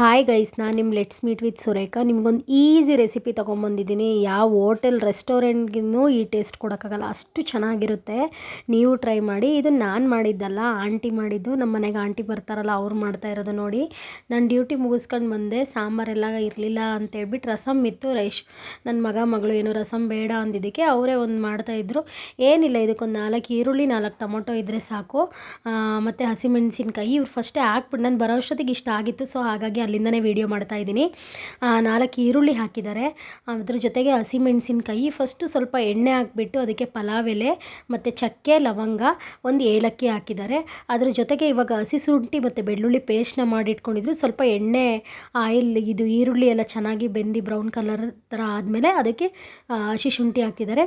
Hi guys ನಾನು ನಿಮ್ಮ let's meet with Surekha ನಿಮಗೊಂದು ಈಸಿ ರೆಸಿಪಿ ತೊಗೊಂಬಂದಿದ್ದೀನಿ ಯಾವ ಹೋಟೆಲ್ ರೆಸ್ಟೋರೆಂಟ್ಗಿನ್ನೂ ಈ ಟೇಸ್ಟ್ ಕೊಡೋಕ್ಕಾಗಲ್ಲ. ಅಷ್ಟು ಚೆನ್ನಾಗಿರುತ್ತೆ. ನೀವು ಟ್ರೈ ಮಾಡಿ. ಇದು ನಾನು ಮಾಡಿದ್ದಲ್ಲ ಆಂಟಿ ಮಾಡಿದ್ದು. ನಮ್ಮ ಮನೆಗೆ ಆಂಟಿ ಬರ್ತಾರಲ್ಲ, ಅವ್ರು ಮಾಡ್ತಾ ಇರೋದು ನೋಡಿ. ನಾನು ಡ್ಯೂಟಿ ಮುಗಿಸ್ಕೊಂಡು ಬಂದೆ. ಸಾಂಬಾರೆಲ್ಲ ಇರಲಿಲ್ಲ ಅಂತೇಳ್ಬಿಟ್ಟು ರಸಮ್ ಇತ್ತು ರೈಶ್ ನನ್ನ ಮಗ, ಮಗಳು ಏನೋ ರಸಮ್ ಬೇಡ ಅಂದಿದ್ದಕ್ಕೆ ಅವರೇ ಒಂದು ಮಾಡ್ತಾಯಿದ್ರು ಏನಿಲ್ಲ, ಇದಕ್ಕೊಂದು ನಾಲ್ಕು ಈರುಳ್ಳಿ, ನಾಲ್ಕು ಟೊಮೊಟೊ ಇದ್ದರೆ ಸಾಕು. ಮತ್ತು ಹಸಿಮೆಣಸಿನ್ಕಾಯಿ. ಇವ್ರು ಫಸ್ಟೇ ಹಾಕ್ಬಿಟ್ಟು ನಾನು ಬರೋ ಅಷ್ಟೊತ್ತಿಗೆ ಇಷ್ಟ ಆಗಿತ್ತು. ಸೊ ಹಾಗಾಗಿ ಅಲ್ಲಿಂದನೇ ವೀಡಿಯೋ ಮಾಡ್ತಾ ಇದ್ದೀನಿ. ನಾಲ್ಕು ಈರುಳ್ಳಿ ಹಾಕಿದ್ದಾರೆ. ಅದ್ರ ಜೊತೆಗೆ ಹಸಿಮೆಣಸಿನ್ಕಾಯಿ ಫಸ್ಟು ಸ್ವಲ್ಪ ಎಣ್ಣೆ ಹಾಕ್ಬಿಟ್ಟು ಅದಕ್ಕೆ ಪಲಾವ್ ಎಲೆ ಮತ್ತು ಚಕ್ಕೆ, ಲವಂಗ, ಒಂದು ಏಲಕ್ಕಿ ಹಾಕಿದ್ದಾರೆ. ಅದ್ರ ಜೊತೆಗೆ ಇವಾಗ ಹಸಿ ಶುಂಠಿ ಮತ್ತು ಬೆಳ್ಳುಳ್ಳಿ ಪೇಸ್ಟ್ನ ಮಾಡಿಟ್ಕೊಂಡಿದ್ರು. ಸ್ವಲ್ಪ ಎಣ್ಣೆ ಆಯಿಲ್ ಇದು ಈರುಳ್ಳಿ ಎಲ್ಲ ಚೆನ್ನಾಗಿ ಬೆಂದು ಬ್ರೌನ್ ಕಲರ್ ಥರ ಆದಮೇಲೆ ಅದಕ್ಕೆ ಹಸಿ ಶುಂಠಿ ಹಾಕಿದ್ದಾರೆ.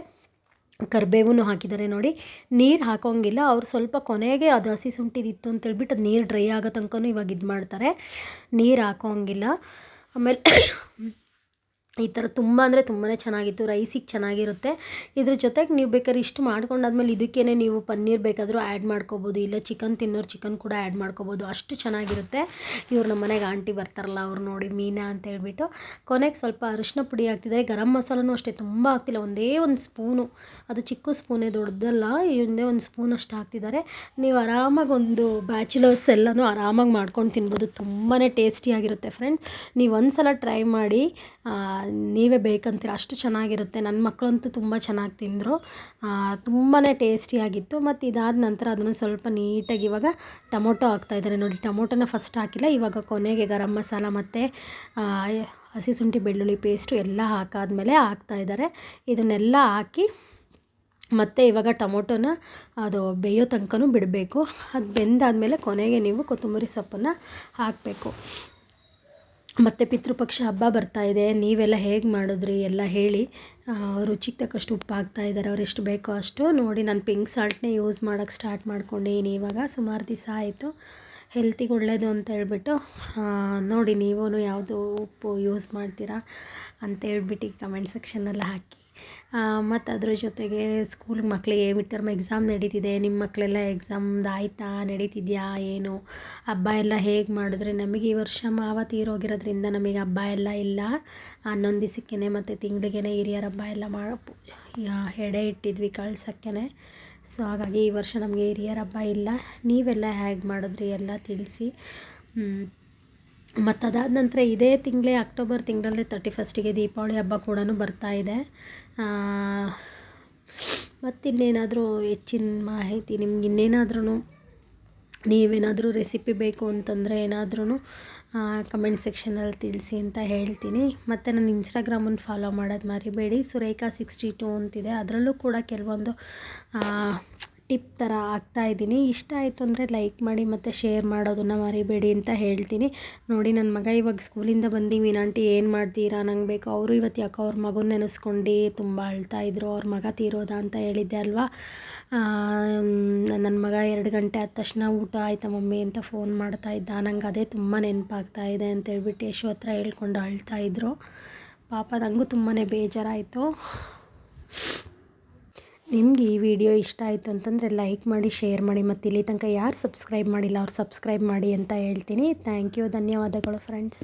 ಕರಿಬೇವು ಹಾಕಿದ್ದಾರೆ ನೋಡಿ. ನೀರು ಹಾಕೋಂಗಿಲ್ಲ. ಅವ್ರು ಸ್ವಲ್ಪ ಕೊನೆಗೆ ಅದು ಹಸಿ ಸುಂಟಿದಿತ್ತು ಅಂತೇಳ್ಬಿಟ್ಟು ಅದು ನೀರು ಡ್ರೈ ಆಗೋ ತನಕನೂ ಇವಾಗ ಇದು ಮಾಡ್ತಾರೆ ನೀರು ಹಾಕೋಂಗಿಲ್ಲ. ಆಮೇಲೆ ಈ ಥರ ತುಂಬ ಅಂದರೆ ತುಂಬಾ ಚೆನ್ನಾಗಿತ್ತು, ರೈಸಿಗೆ ಚೆನ್ನಾಗಿರುತ್ತೆ. ಇದ್ರ ಜೊತೆಗೆ ನೀವು ಬೇಕಾದ್ರೆ ಇಷ್ಟು ಮಾಡ್ಕೊಂಡಾದ್ಮೇಲೆ ಇದಕ್ಕೇ ನೀವು ಪನ್ನೀರ್ ಬೇಕಾದರೂ ಆ್ಯಡ್ ಮಾಡ್ಕೋಬೋದು, ಇಲ್ಲ ಚಿಕನ್ ತಿನ್ನೋರು ಚಿಕನ್ ಕೂಡ ಆ್ಯಡ್ ಮಾಡ್ಕೋಬೋದು, ಅಷ್ಟು ಚೆನ್ನಾಗಿರುತ್ತೆ. ಇವ್ರು ನಮ್ಮ ಮನೆಗೆ ಆಂಟಿ ಬರ್ತಾರಲ್ಲ, ಅವ್ರು ನೋಡಿ ಮೀನಾ ಅಂತ ಹೇಳ್ಬಿಟ್ಟು. ಕೊನೆಗೆ ಸ್ವಲ್ಪ ಅರಿಶಿನ ಪುಡಿ ಹಾಕ್ತಿದ್ದಾರೆ ಗರಂ ಮಸಾಲನೂ ಅಷ್ಟೇ, ತುಂಬ ಹಾಕ್ತಿಲ್ಲ, ಒಂದೇ ಒಂದು ಸ್ಪೂನು. ಅದು ಚಿಕ್ಕ ಸ್ಪೂನೇ, ದೊಡ್ಡದಲ್ಲ, ಒಂದೇ ಒಂದು ಸ್ಪೂನ್ ಅಷ್ಟು ಹಾಕ್ತಿದ್ದಾರೆ. ನೀವು ಆರಾಮಾಗಿ ಒಂದು ಬ್ಯಾಚುಲರ್ಸ್ ಎಲ್ಲನೂ ಆರಾಮಾಗಿ ಮಾಡ್ಕೊಂಡು ತಿನ್ಬೋದು ತುಂಬಾ ಟೇಸ್ಟಿಯಾಗಿರುತ್ತೆ ಫ್ರೆಂಡ್ಸ್. ನೀವು ಒಂದು ಸಲ ಟ್ರೈ ಮಾಡಿ ನೀವೇ ಬೇಕಂತೀರ? ಅಷ್ಟು ಚೆನ್ನಾಗಿರುತ್ತೆ. ನನ್ನ ಮಕ್ಕಳಂತೂ ತುಂಬ ಚೆನ್ನಾಗಿ ತಿಂದರು. ತುಂಬಾ ಟೇಸ್ಟಿಯಾಗಿತ್ತು ಮತ್ತು ಇದಾದ ನಂತರ ಅದನ್ನು ಸ್ವಲ್ಪ ನೀಟಾಗಿ ಇವಾಗ ಟೊಮೊಟೊ ಹಾಕ್ತಾಯಿದ್ದಾರೆ ನೋಡಿ. ಟೊಮೊಟೊನ ಫಸ್ಟ್ ಹಾಕಿಲ್ಲ. ಇವಾಗ ಕೊನೆಗೆ ಗರಂ ಮಸಾಲ ಮತ್ತು ಹಸಿ ಶುಂಠಿ ಬೆಳ್ಳುಳ್ಳಿ ಪೇಸ್ಟು ಎಲ್ಲ ಹಾಕಾದ್ಮೇಲೆ ಹಾಕ್ತಾಯಿದ್ದಾರೆ ಇದನ್ನೆಲ್ಲ ಹಾಕಿ ಮತ್ತು ಇವಾಗ ಟೊಮೊಟೊನ, ಅದು ಬೇಯೋ ತನಕನೂ ಬಿಡಬೇಕು. ಅದು ಬೆಂದಾದಮೇಲೆ ಕೊನೆಗೆ ನೀವು ಕೊತ್ತಂಬರಿ ಸೊಪ್ಪನ್ನು ಹಾಕಬೇಕು. ಮತ್ತು ಪಿತೃಪಕ್ಷ ಹಬ್ಬ ಬರ್ತಾ ಇದೆ. ನೀವೆಲ್ಲ ಹೇಗೆ ಮಾಡಿದ್ರಿ? ಎಲ್ಲ ಹೇಳಿ. ರುಚಿಗೆ ತಕ್ಕಷ್ಟು ಉಪ್ಪು ಹಾಕ್ತಾ ಇದ್ದಾರೆ. ಅವ್ರು ಎಷ್ಟು ಬೇಕೋ ಅಷ್ಟು ನೋಡಿ ನಾನು ಪಿಂಕ್ ಸಾಲ್ಟ್ನೇ ಯೂಸ್ ಮಾಡೋಕ್ಕೆ ಸ್ಟಾರ್ಟ್ ಮಾಡ್ಕೊಂಡೆ ಇವಾಗ. ಸುಮಾರು ದಿವಸ ಆಯಿತು. ಹೆಲ್ತಿಗೆ ಒಳ್ಳೆಯದು ಅಂತ ಹೇಳ್ಬಿಟ್ಟು ನೋಡಿ ನೀವೂ ಯಾವುದು ಉಪ್ಪು ಯೂಸ್ ಮಾಡ್ತೀರಾ ಅಂತ ಹೇಳ್ಬಿಟ್ಟು ಕಮೆಂಟ್ ಸೆಕ್ಷನ್ನಲ್ಲಿ ಹಾಕಿ. ಮತ್ತು ಅದ್ರ ಜೊತೆಗೆ ಸ್ಕೂಲ್ ಮಕ್ಕಳಿಗೆ ಮಿಡ್ ಟರ್ಮ್ ಎಕ್ಸಾಮ್ ನಡೀತಿದೆ. ನಿಮ್ಮ ಮಕ್ಕಳೆಲ್ಲ ಎಕ್ಸಾಮ್ದು ಆಯಿತಾ? ನಡೀತಿದೆಯಾ? ಏನು? ಹಬ್ಬ ಎಲ್ಲ ಹೇಗೆ ಮಾಡಿದ್ರೆ? ನಮಗೆ ಈ ವರ್ಷ ಮಾವ ತೀರೋಗಿರೋದ್ರಿಂದ ನಮಗೆ ಹಬ್ಬ ಎಲ್ಲ ಇಲ್ಲ. ಹನ್ನೊಂದು ದಿವಸಕ್ಕೇ ಮತ್ತು ತಿಂಗಳಿಗೆ ಹಿರಿಯರ ಹಬ್ಬ ಎಲ್ಲ ಮಾಡಿ ಎಡೆ ಇಟ್ಟಿದ್ವಿ ಕಳ್ಸೋಕ್ಕೆ ಸೊ ಹಾಗಾಗಿ ಈ ವರ್ಷ ನಮಗೆ ಹಿರಿಯರ ಹಬ್ಬ ಇಲ್ಲ. ನೀವೆಲ್ಲ ಹೇಗೆ ಮಾಡಿದ್ರಿ? ಎಲ್ಲ ತಿಳಿಸಿ. ಮತ್ತು ಅದಾದ ನಂತರ ಇದೇ ತಿಂಗಳೇ, ಅಕ್ಟೋಬರ್ ತಿಂಗಳಲ್ಲೇ ತರ್ಟಿ ಫಸ್ಟಿಗೆ ದೀಪಾವಳಿ ಹಬ್ಬ ಕೂಡ ಬರ್ತಾ ಇದೆ. ಮತ್ತಿನ್ನೇನಾದರೂ ಹೆಚ್ಚಿನ ಮಾಹಿತಿ ನಿಮ್ಗೆ ಇನ್ನೇನಾದ್ರೂ ನೀವೇನಾದರೂ ರೆಸಿಪಿ ಬೇಕು ಅಂತಂದರೆ ಏನಾದ್ರೂ ಕಮೆಂಟ್ ಸೆಕ್ಷನಲ್ಲಿ ತಿಳಿಸಿ ಅಂತ ಹೇಳ್ತೀನಿ. ಮತ್ತು ನನ್ನ ಇನ್ಸ್ಟಾಗ್ರಾಮನ್ನು ಫಾಲೋ ಮಾಡೋದು ಮರಿಬೇಡಿ. ಸುರೇಖಾ ಸಿಕ್ಸ್ಟಿ ಟು ಅಂತಿದೆ. ಅದರಲ್ಲೂ ಕೂಡ ಕೆಲವೊಂದು ಟಿಪ್ ಥರ ಇದ್ದೀನಿ. ಇಷ್ಟ ಆಯಿತು ಅಂದರೆ ಲೈಕ್ ಮಾಡಿ ಮತ್ತು ಶೇರ್ ಮಾಡೋದನ್ನು ಮರಿಬೇಡಿ ಅಂತ ಹೇಳ್ತೀನಿ. ನೋಡಿ ನನ್ನ ಮಗ ಇವಾಗ ಸ್ಕೂಲಿಂದ ಬಂದು ವಿನಾಂಟಿ ಏನು ಮಾಡ್ತೀರಾ? ನಂಗೆ ಬೇಕು. ಅವರು ಇವತ್ತು ಯಾಕೆ ಅವ್ರ ಮಗನ ನೆನೆಸ್ಕೊಂಡು ತುಂಬ ಅಳ್ತಾಯಿದ್ರು ಅವ್ರ ಮಗ ತೀರೋದ ಅಂತ ಹೇಳಿದ್ದೆ ಅಲ್ವಾ? ನನ್ನ ಮಗ ಎರಡು ಗಂಟೆ ಆದ ತಕ್ಷಣ ಊಟ ಆಯ್ತಾ ಮಮ್ಮಿ ಅಂತ ಫೋನ್ ಮಾಡ್ತಾ ಇದ್ದ. ನಂಗೆ ಅದೇ ತುಂಬ ನೆನಪಾಗ್ತಾ ಇದೆ ಅಂತ ಹೇಳ್ಬಿಟ್ಟು ಯಶು ಹತ್ರ ಹೇಳ್ಕೊಂಡು ಅಳ್ತಾಯಿದ್ರು ಪಾಪ ನನಗೂ ತುಂಬಾ ಬೇಜಾರಾಯಿತು. ನಿಮ್ಗೆ ಈ ವಿಡಿಯೋ ಇಷ್ಟ ಆಯಿತು ಅಂತಂದರೆ ಲೈಕ್ ಮಾಡಿ ಶೇರ್ ಮಾಡಿ ಮತ್ತು ಇಲ್ಲಿ ತನಕ ಯಾರು ಸಬ್ಸ್ಕ್ರೈಬ್ ಮಾಡಿಲ್ಲ ಅವ್ರು ಸಬ್ಸ್ಕ್ರೈಬ್ ಮಾಡಿ ಅಂತ ಹೇಳ್ತೀನಿ. ಥ್ಯಾಂಕ್ ಯು ಧನ್ಯವಾದಗಳು ಫ್ರೆಂಡ್ಸ್